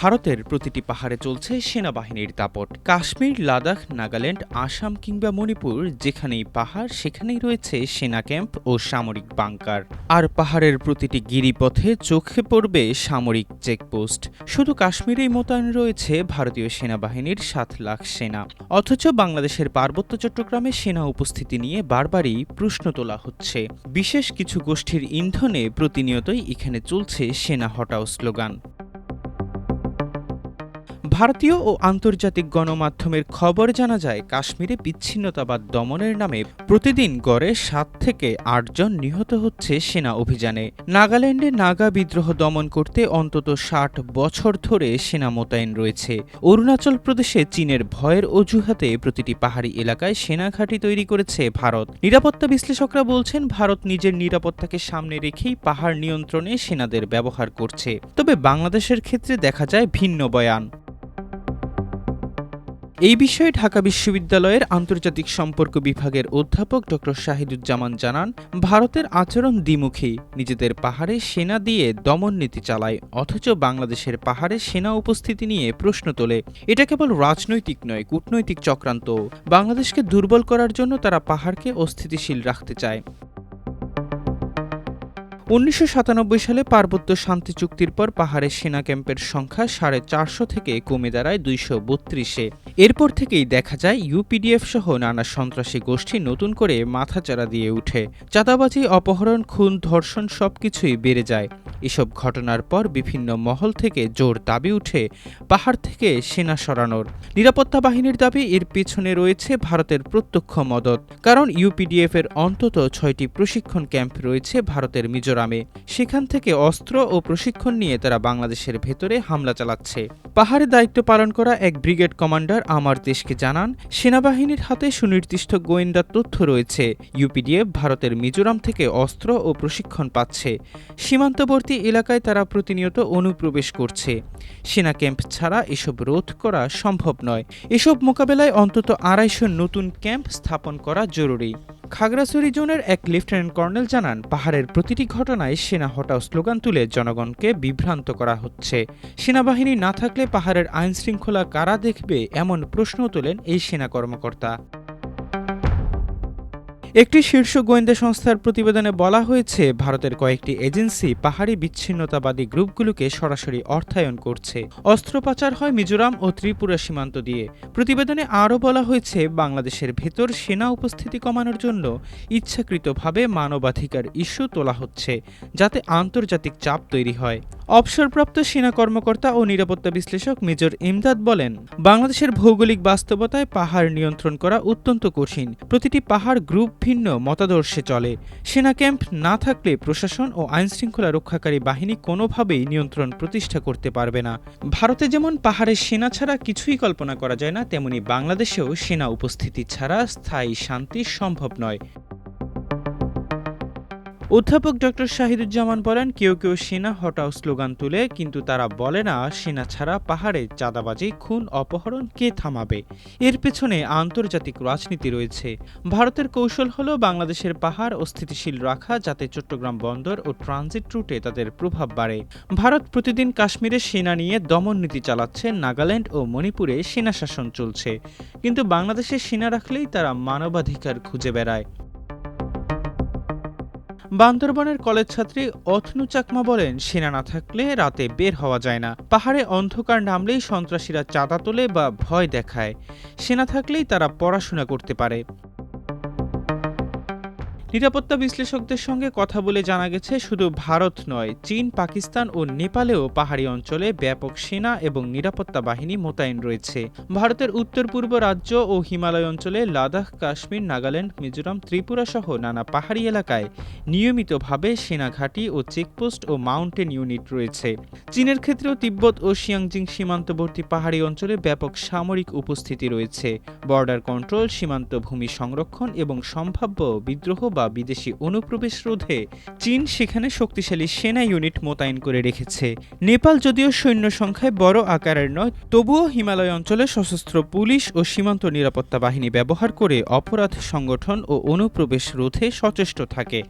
ভারতের প্রতিটি পাহাড়ে চলছে সেনাবাহিনীর দাপট। কাশ্মীর, লাদাখ, নাগাল্যান্ড, আসাম কিংবা মণিপুর, যেখানেই পাহাড়, সেখানেই রয়েছে সেনা ক্যাম্প ও সামরিক বাংকার। আর পাহাড়ের প্রতিটি গিরিপথে চোখে পড়বে সামরিক চেকপোস্ট। শুধু কাশ্মীরেই মোতায়েন রয়েছে ভারতীয় সেনাবাহিনীর সাত লাখ সেনা। অথচ বাংলাদেশের পার্বত্য চট্টগ্রামে সেনা উপস্থিতি নিয়ে বারবারই প্রশ্ন তোলা হচ্ছে। বিশেষ কিছু গোষ্ঠীর ইন্ধনে প্রতিনিয়তই এখানে চলছে সেনা হটাও স্লোগান। ভারতীয় ও আন্তর্জাতিক গণমাধ্যমের খবর জানা যায়, কাশ্মীরে বিচ্ছিন্নতাবাদ দমনের নামে প্রতিদিন গড়ে সাত থেকে আটজন নিহত হচ্ছে সেনা অভিযানে। নাগাল্যান্ডে নাগা বিদ্রোহ দমন করতে অন্তত ষাট বছর ধরে সেনা মোতায়েন রয়েছে। অরুণাচল প্রদেশে চীনের ভয়ের অজুহাতে প্রতিটি পাহাড়ি এলাকায় সেনা ঘাঁটি তৈরি করেছে ভারত। নিরাপত্তা বিশ্লেষকরা বলছেন, ভারত নিজের নিরাপত্তাকে সামনে রেখেই পাহাড় নিয়ন্ত্রণে সেনাদের ব্যবহার করছে। তবে বাংলাদেশের ক্ষেত্রে দেখা যায় ভিন্ন বয়ান। এই বিষয়ে ঢাকা বিশ্ববিদ্যালয়ের আন্তর্জাতিক সম্পর্ক বিভাগের অধ্যাপক ড. শাহিদুজ্জামান জানান, ভারতের আচরণ দ্বিমুখী, নিজেদের পাহাড়ে সেনা দিয়ে দমন নীতি চালায়, অথচ বাংলাদেশের পাহাড়ে সেনা উপস্থিতি নিয়ে প্রশ্ন তোলে। এটা কেবল রাজনৈতিক নয়, কূটনৈতিক চক্রান্ত। বাংলাদেশকে দুর্বল করার জন্য তারা পাহাড়কে অস্থিতিশীল রাখতে চায়। উনিশশো সাতানব্বই সালে পার্বত্য শান্তি চুক্তির পর পাহাড়ের সেনা ক্যাম্পের সংখ্যা সাড়ে চারশো থেকে কমে দাঁড়ায় দুইশো বত্রিশে। এরপর থেকেই দেখা যায় ইউপিডিএফ সহ নানা সন্ত্রাসী গোষ্ঠী নতুন করে মাথাচাড়া দিয়ে উঠে। চাঁদাবাজি, অপহরণ, খুন, ধর্ষণ সবকিছুই বেড়ে যায়। এসব ঘটনার পর বিভিন্ন মহল থেকে জোর দাবি উঠে পাহাড় থেকে সেনা সরানোর। নিরাপত্তা বাহিনীর দাবি, এর পেছনে রয়েছে ভারতের প্রত্যক্ষ মদত কারণ ইউপিডিএফ এর অন্তত ছয়টি প্রশিক্ষণ ক্যাম্প রয়েছে ভারতের মিজোরামে। সেখান থেকে অস্ত্র ও প্রশিক্ষণ নিয়ে তারা বাংলাদেশের ভেতরে হামলা চালাচ্ছে। পাহাড়ে দায়িত্ব পালন করা এক ব্রিগেড কমান্ডার আমার দেশকে জানান, সেনাবাহিনীর হাতে সুনির্দিষ্ট গোয়েন্দা তথ্য রয়েছে। ইউপিডিএফ ভারতের মিজোরাম থেকে অস্ত্র ও প্রশিক্ষণ পাচ্ছে। সীমান্তবর্তী এলাকায় তারা প্রতিনিয়ত অনুপ্রবেশ করছে। সেনা ক্যাম্প ছাড়া এসব রোধ করা সম্ভব নয়। এসব মোকাবেলায় অন্তত আড়াইশো নতুন ক্যাম্প স্থাপন করা জরুরি। খাগড়াছড়ি জোনের এক লেফটেন্যান্ট কর্নেল জানান, পাহাড়ের প্রতিটি ঘটনায় সেনা হটাও স্লোগান তুলে জনগণকে বিভ্রান্ত করা হচ্ছে। সেনাবাহিনী না থাকলে পাহাড়ের আইন শৃঙ্খলা কারা দেখবে এমন প্রশ্ন তোলেন এই সেনা কর্মকর্তা। একটি শীর্ষ গোয়েন্দা সংস্থার প্রতিবেদনে বলা হয়েছে, ভারতের কয়েকটি এজেন্সি পাহাড়ি বিচ্ছিন্নতাবাদী গ্রুপগুলোকে সরাসরি অর্থায়ন করছে। অস্ত্র পাচার হয় মিজোরাম ও ত্রিপুরা সীমান্ত দিয়ে। প্রতিবেদনে আরও বলা হয়েছে, বাংলাদেশের ভেতর সেনা উপস্থিতি কমানোর জন্য ইচ্ছাকৃতভাবে মানবাধিকার ইস্যু তোলা হচ্ছে, যাতে আন্তর্জাতিক চাপ তৈরি হয়। অবসরপ্রাপ্ত সেনা কর্মকর্তা ও নিরাপত্তা বিশ্লেষক মেজর ইমদাদ বলেন, বাংলাদেশের ভৌগোলিক বাস্তবতায় পাহাড় নিয়ন্ত্রণ করা অত্যন্ত কঠিন। প্রতিটি পাহাড় গ্রুপ ভিন্ন, মতাদর্শে চলে। সেনা ক্যাম্প না থাকলে প্রশাসন ও আইনশৃঙ্খলা রক্ষাকারী বাহিনী কোনোভাবেই নিয়ন্ত্রণ প্রতিষ্ঠা করতে পারবে না। ভারতে যেমন পাহাড়ের সেনা ছাড়া কিছুই কল্পনা করা যায় না, তেমনি বাংলাদেশেও সেনা উপস্থিতি ছাড়া স্থায়ী শান্তি সম্ভব নয়। অধ্যাপক ডক্টর শাহিদুজ্জামান বলেন, কেউ কেউ সেনা হটাও স্লোগান তুলে, কিন্তু তারা বলে না, সেনা ছাড়া পাহাড়ে চাঁদাবাজি, খুন, অপহরণ কে থামাবে? এর পেছনে আন্তর্জাতিক রাজনীতি রয়েছে। ভারতের কৌশল হল বাংলাদেশের পাহাড় অস্থিতিশীল রাখা, যাতে চট্টগ্রাম বন্দর ও ট্রানজিট রুটে তাদের প্রভাব বাড়ে। ভারত প্রতিদিন কাশ্মীরে সেনা নিয়ে দমন নীতি চালাচ্ছে, নাগাল্যান্ড ও মণিপুরে সেনা শাসন চলছে। কিন্তু বাংলাদেশে সেনা রাখলেই তারা মানবাধিকার খুঁজে বেড়ায়। বান্দরবনের কলেজ ছাত্রী অথনু চাকমা বলেন, সেনা না থাকলে রাতে বের হওয়া যায় না। পাহাড়ে অন্ধকার নামলেই সন্ত্রাসীরা চাঁদা তোলে বা ভয় দেখায়। সেনা থাকলেই তারা পড়াশোনা করতে পারে। নিরাপত্তা বিশ্লেষকদের সঙ্গে কথা বলে জানা গেছে, শুধু ভারত নয়, চীন, পাকিস্তান ও নেপালেও পাহাড়ি অঞ্চলে ব্যাপক সেনা এবং নিরাপত্তা বাহিনী মোতায়েন রয়েছে। ভারতের উত্তর পূর্ব রাজ্য ও হিমালয় অঞ্চলে লাদাখ, কাশ্মীর, নাগাল্যান্ড, মিজোরাম, ত্রিপুরা সহ নানা পাহাড়ি এলাকায় নিয়মিতভাবে সেনা ঘাঁটি ও চেকপোস্ট ও মাউন্টেন ইউনিট রয়েছে। চীনের ক্ষেত্রেও তিব্বত ও শিয়াংজিং সীমান্তবর্তী পাহাড়ি অঞ্চলে ব্যাপক সামরিক উপস্থিতি রয়েছে। বর্ডার কন্ট্রোল, সীমান্ত ভূমি সংরক্ষণ এবং সম্ভাব্য বিদ্রোহ বা বিদেশি অনুপ্রবেশ রোধে চীন সেখানে শক্তিশালী সেনা ইউনিট মোতায়েন করে রেখেছে। নেপাল যদিও সৈন্য সংখ্যায় বড় আকারের নয়, তবুও হিমালয় অঞ্চলে সশস্ত্র পুলিশ ও সীমান্ত নিরাপত্তা বাহিনী ব্যবহার করে অপরাধ সংগঠন ও অনুপ্রবেশ রোধে সচেষ্ট থাকে।